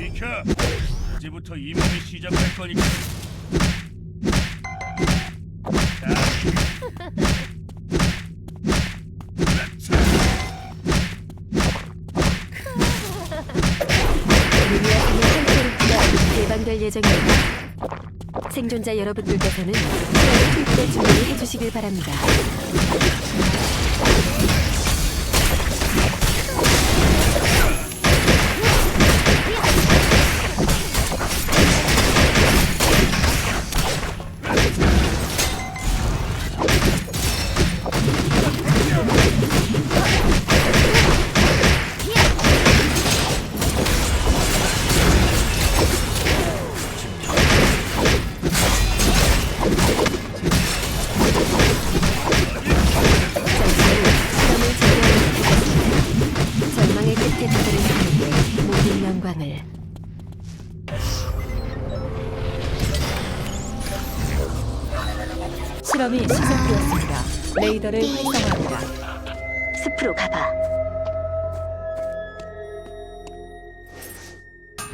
비켜. 이제부터 이 몸이 시작할 거니까. 예정입니다. 생존자 여러분들께서는 트위터에 준비해 주시길 바랍니다.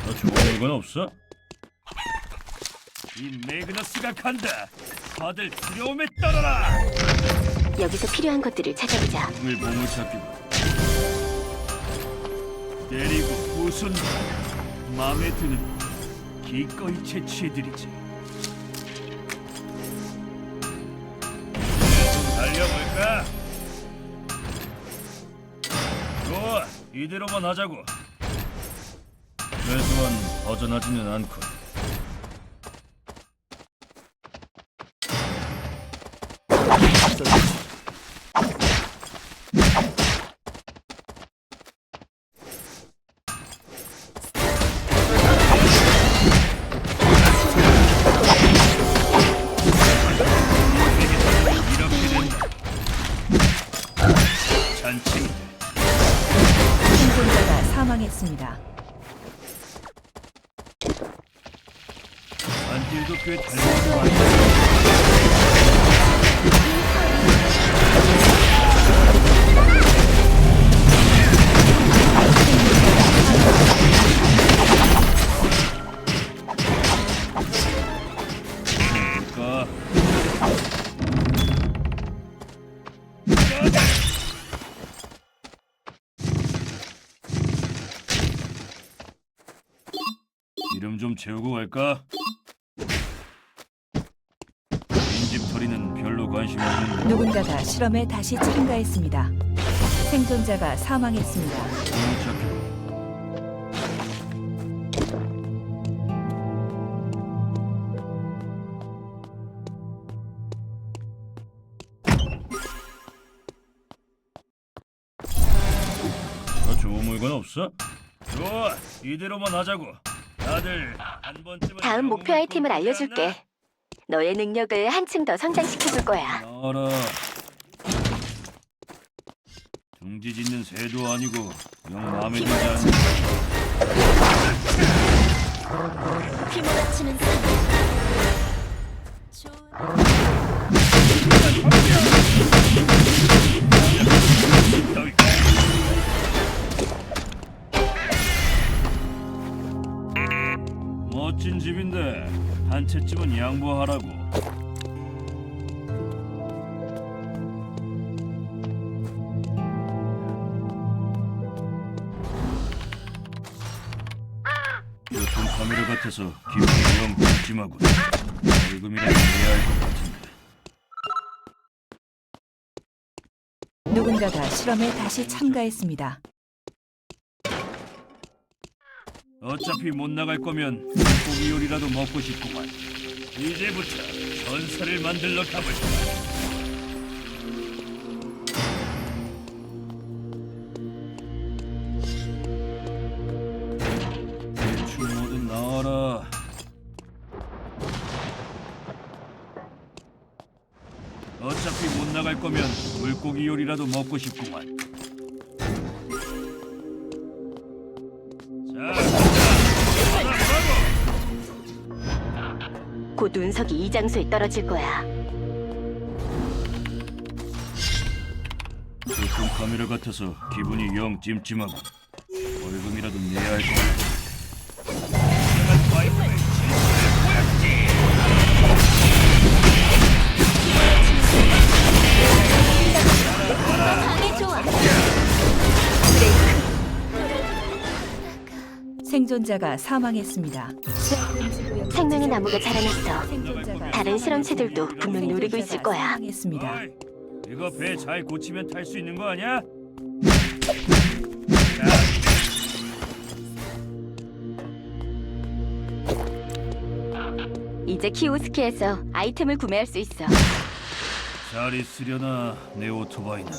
너 좋은 건 없어? 이 매그너스가 간다. 다들 두려움에 떨어라. 여기서 필요한 것들을 찾아보자. 을 몸을 잡히고 때리고 부순다. 마음에 드는 기꺼이 채취해드리지. 좀 달려볼까? 좋아, 이대로만 하자고. 최소한 벗어나지는 않고. 이름 좀 채우고 갈까? 빈집 털이는 별로 관심 없는데 누군가가 실험에 다시 참가했습니다. 생존자가 사망했습니다. 좋은 물건 없어? 좋아 이대로만 하자고 다음 목표 아이템을 알려줄게. 너의 능력을 한층 더 성장시켜줄 거야. 나와라 둥지 짓는 새도 아니고 영 마음에 들지 않는 휘몰아치는 산. 채쯤은 양보하라고. 교통 카메라 같아서 기분이 영 찜찜하군. 벌금이라도 내야 할 것 같은데. 누군가가 실험에 다시 참가했습니다. 어차피 못 나갈 거면 고기 요리라도 먹고 싶구만. 이제부터 전설을 만들러 가볼까. 대충 뭐든 나와라. 어차피 못 나갈 거면 물고기 요리라도 먹고 싶구만. 운석이 이 장소에 떨어질 거야. 교통 카메라 같아서 기분이 영 찜찜하고 벌금이라도 내야 할 것 같아. 생존자가 사망했습니다. 생명의 나무가 자라났어. 생존자가 다른 실험체들도 분명 노리고 있을 거야. 사망했습니다. 어이, 이거 배 잘 고치면 탈 수 있는 거 아니야? 이제 키오스크에서 아이템을 구매할 수 있어. 잘 있으려나 내 오토바이는.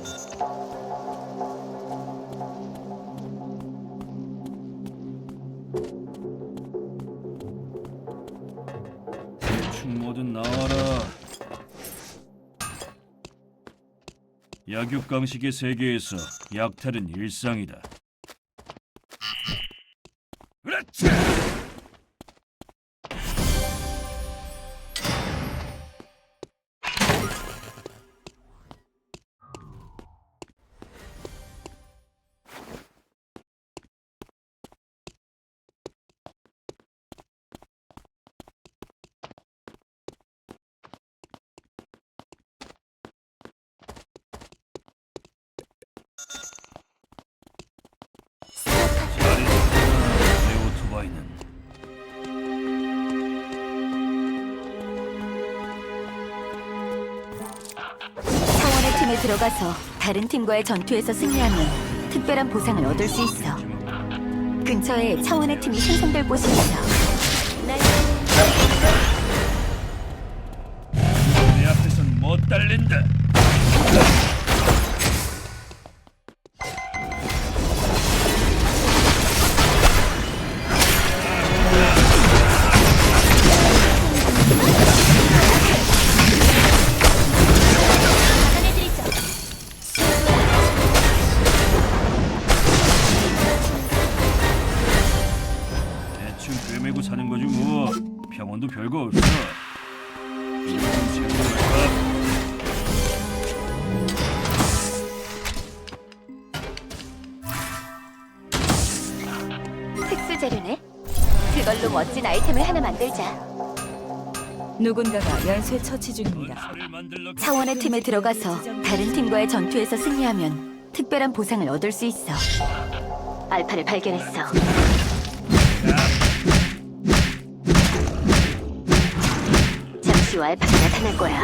뭐든 나와라. 약육 강식의 세계에서 약탈은 일상이다. 팀에 들어가서 다른 팀과의 전투에서 승리하면 특별한 보상을 얻을 수 있어. 근처에 차원의 팀이 생성될 곳이 있어. 꿰매고 사는 거지 뭐. 병원도 별거 없어. 특수 재료네. 그걸로 멋진 아이템을 하나 만들자. 누군가가 연쇄 처치 중입니다. 만들러 차원의 팀에 들어가서 다른 팀과의 전투에서 승리하면 특별한 보상을 얻을 수 있어. 알파를 발견했어. 시후 알파가 나타날 거야.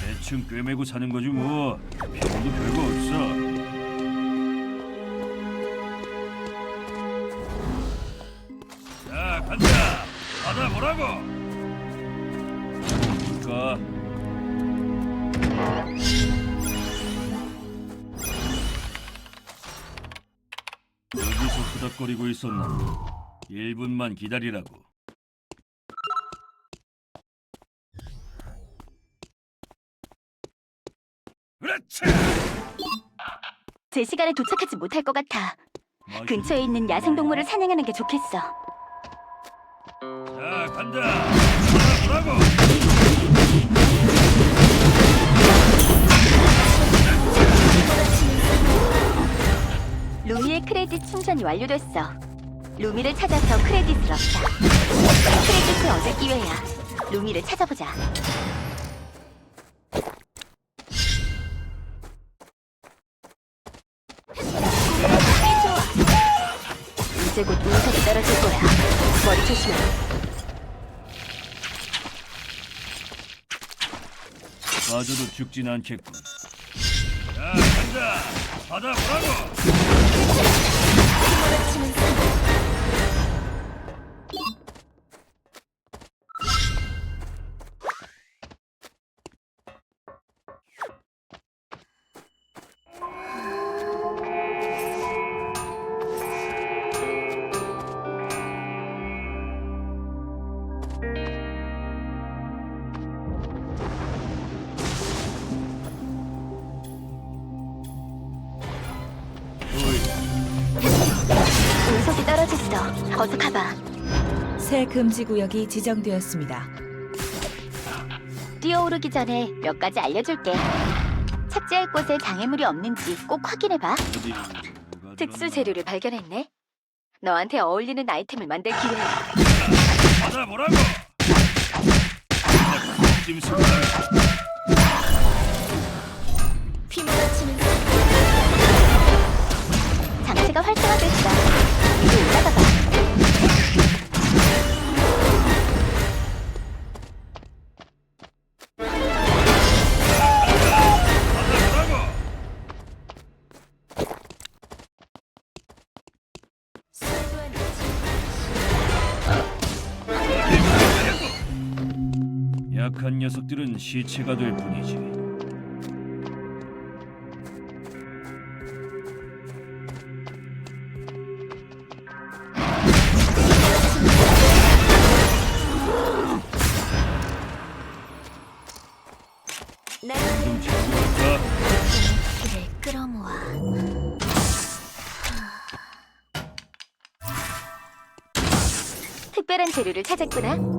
대충 꿰매고 사는 거지 뭐. 병원도 별거 없어. 자 간다. 받아 보라고. 뭘까? 여기서 후닥거리고 있었나? 1분만 기다리라고. 그렇지. 제 시간에 도착하지 못할 것 같아. 근처에 있는 야생동물을 사냥하는 게 좋겠어. 자 간다. 받아보라고. 루미의 크레딧 충전이 완료됐어. 루미를 찾아서 크레딧을 얻자. 크레딧을 얻을 기회야. 루미를 찾아보자. 이제 곧 운석이 떨어질 거야. 머리 조심해. 빠져도 죽진 않겠군. 자 간다. 받아보라고. 어이, 떨어졌어. 어서 가봐. 새 금지 구역이 지정되었습니다. 뛰어오르기 전에 몇 가지 알려줄게. 착지할 곳에 장애물이 없는지 꼭 확인해봐. 특수? 재료를 발견했네. 너한테 어울리는 아이템을 만들 기회야. 받아 보라고. 심심한 휘몰아치는 장치가 활성화됐어. 약한 녀석들은 시체가 될 뿐이지. 난좀 끌어모아. 특별한 재료를 찾았구나.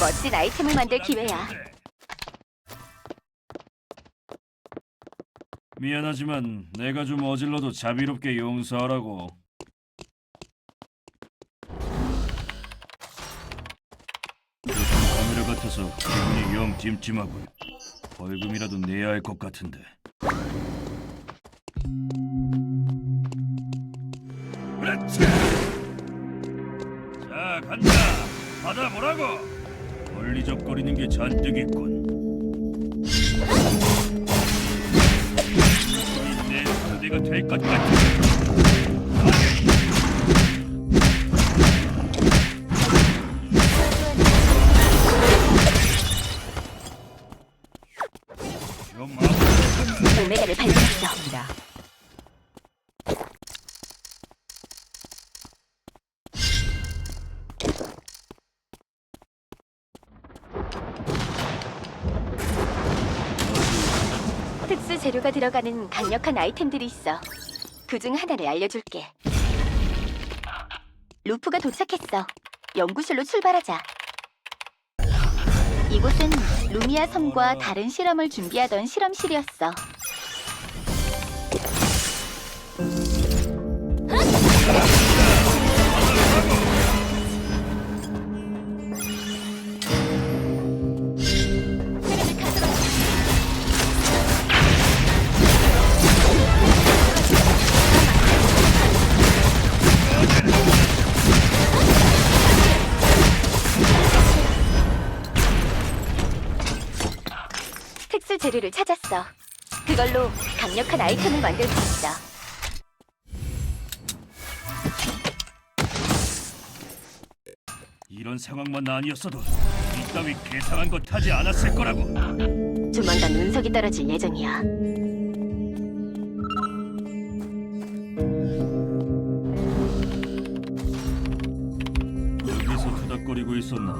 멋진 아이템을 만들 기회야. 미안하지만 내가 좀 어질러도 자비롭게 용서하라고. 요즘 카메라 같아서 기분이 영 찜찜하군. 벌금이라도 내야 할 것 같은데. 그렇지. 자 간다. 받아보라고. 걸리적거리는 게 잔뜩 있군. 내 상대가 될 것 같아. 들어가는 강력한 아이템들이 있어. 그 중 하나를 알려줄게. 루프가 도착했어. 연구실로 출발하자. 이곳은 루미아 섬과 다른 실험을 준비하던 실험실이었어. 재료를 찾았어. 그걸로 강력한 아이템을 만들 수 있어. 이런 상황만 아니었어도 이따위 계산한 것 하지 않았을 거라고. 조만간 운석이 떨어질 예정이야. 여기서 투닥거리고 있었나?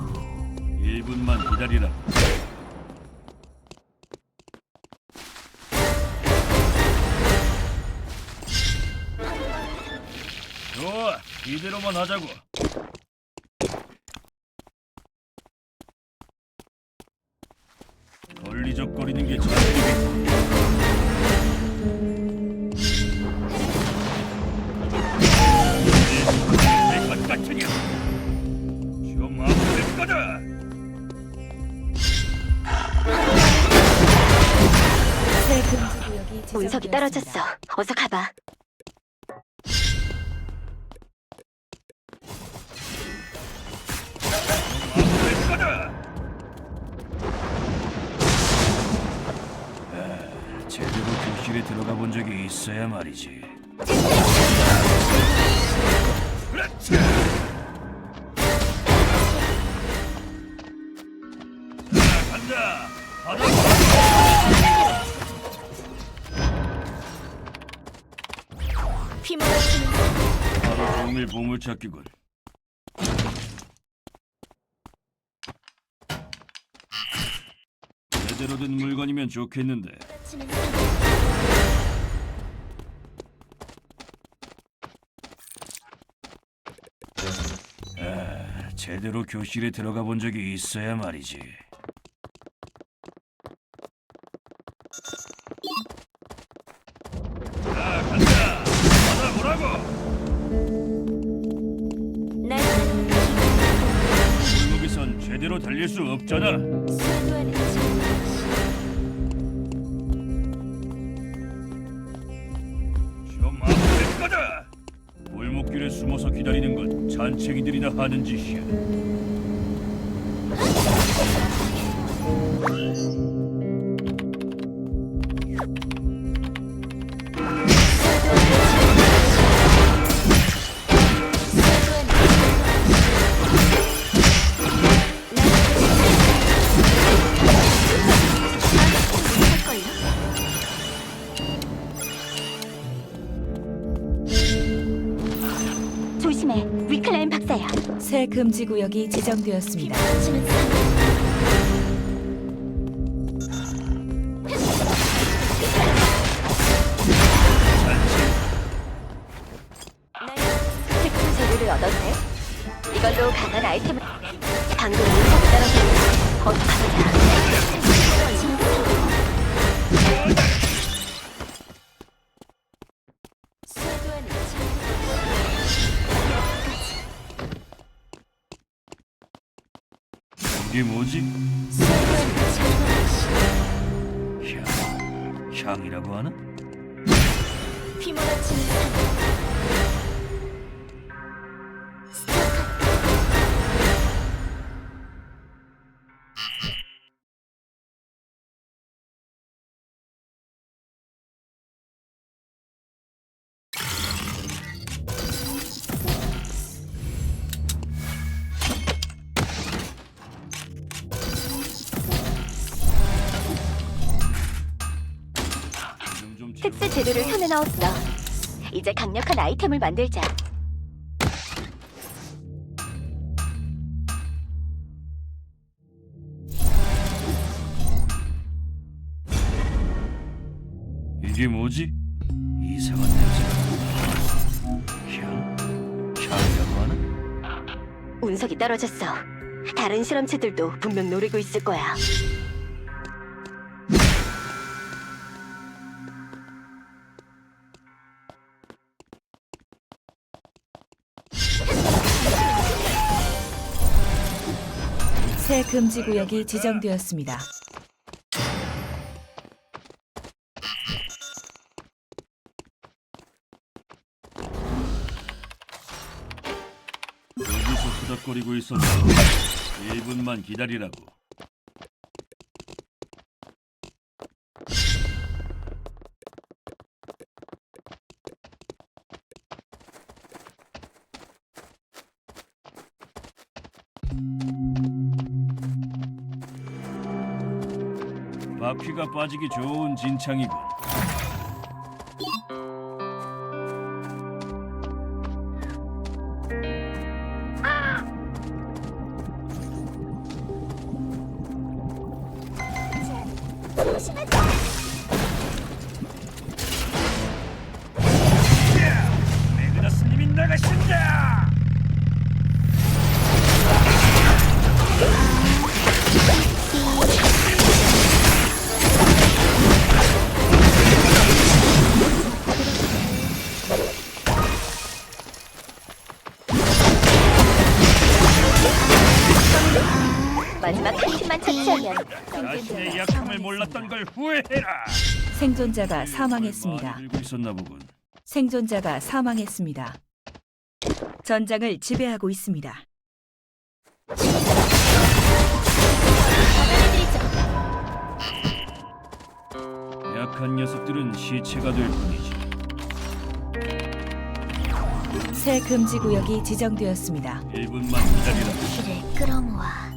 1분만 기다리라. 이대로만 하자고. 걸리적거리는 게 잔뜩 내것 같으냐? 좀 아플 거다. 새 금지 구역이 운석이 지정되었습니다. 떨어졌어. 어서 가봐. 교실에 들어가 본 적이 있어야 말이지. 하루 종일 보물 찾기군. 제대로 된 물건이면 좋겠는데. 아, 제대로 교실에 들어가 본 적이 있어야 말이지. 자, 간다. 받아보라고. 난 물고기선 제대로 달릴 수 없잖아. 수도원의 하는 짓이야. 새 금지 구역이 지정되었습니다. 이게 뭐지? 향. 향이라고 하나? 휘몰아치는 특수 재료를 손에 넣었어. 이제 강력한 아이템을 만들자. 이게 뭐지? 이상한 냄새가. 향. 향이라고 하나? 운석이 떨어졌어. 다른 실험체들도 분명 노리고 있을 거야. 금지 구역이 지정되었습니다. 여기서 수닥거리고 있었는데 1분만 기다리라고. 바퀴가 빠지기 좋은 진창이군. 몰랐던 걸 후회해라. 생존자가 사망했습니다. 많이 들고 있었나 보군. 생존자가 사망했습니다. 전장을 지배하고 있습니다. 약한 녀석들은 시체가 될 뿐이지. 새 금지 구역이 지정되었습니다. 1분만 기다리라. 피를 끌어모아.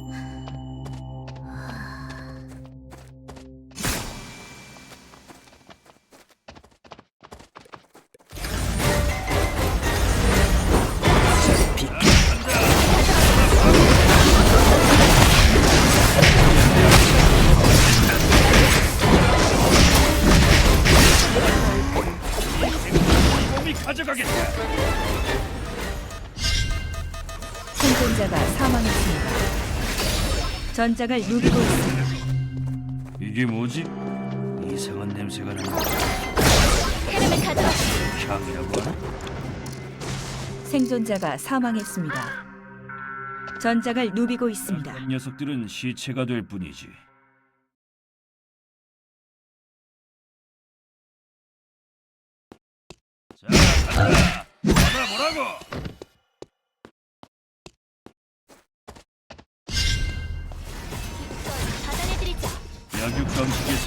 전장을 누비고 있습니다. 이게 뭐지? 이상한 냄새가 난다. 헤르메 가져와. 향이라고 하나? 생존자가 사망했습니다. 전장을 누비고 있습니다. 이 녀석들은 시체가 될 뿐이지. 자, 간다. 받아보라고.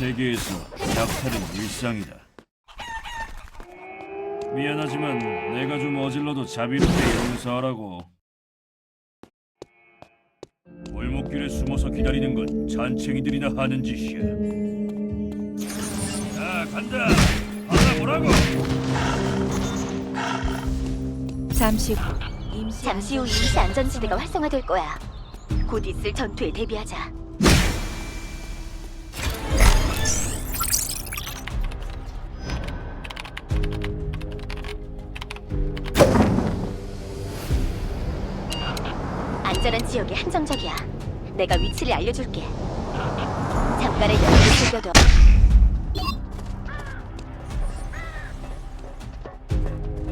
세계에서 약탈은 일상이다. 미안하지만 내가 좀 어질러도 자비롭게 용서하라고. 골목길에 숨어서 기다리는 건 잔챙이들이나 하는 짓이야. 자, 간다. 받아보라고. 잠시 후 임시 잠시 후 임시 안전지대가 활성화될 거야. 곧 있을 전투에 대비하자. 안전한 지역이 한정적이야. 내가 위치를 알려줄게. 잠깐의 여유를 즐겨도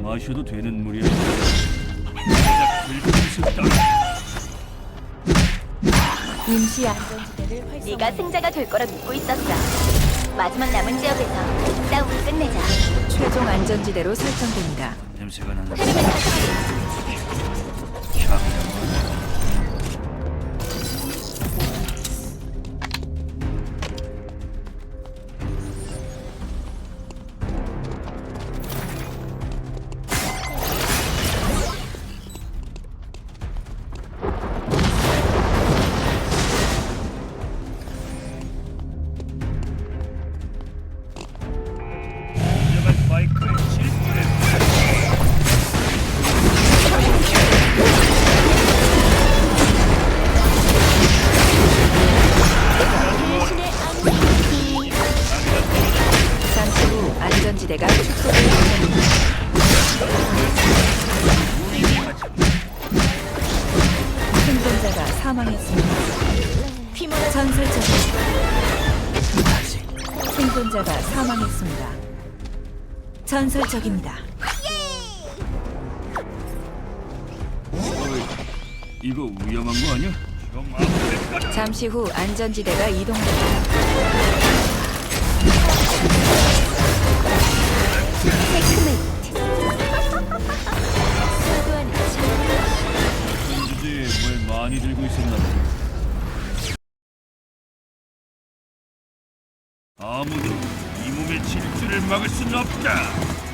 마셔도 되는 물이야. 임시 안전지대를 활성화. 네가 승자가 될 거라 믿고 있었어. 마지막 남은 지역에서 싸움을 끝내자. 최종 안전지대로 설정됩니다. 냄새가 나는. 생존자가 사망했습니다. 전설적입니다. 어이, 이거 위험한 거 아니야? 잠시 후 안전지대가 이동합니다. 체크메이트. 사도하는 참 주제에 뭘 많이 들고 있었나 봐. 아무도 이 몸의 질주를 막을 수는 없다.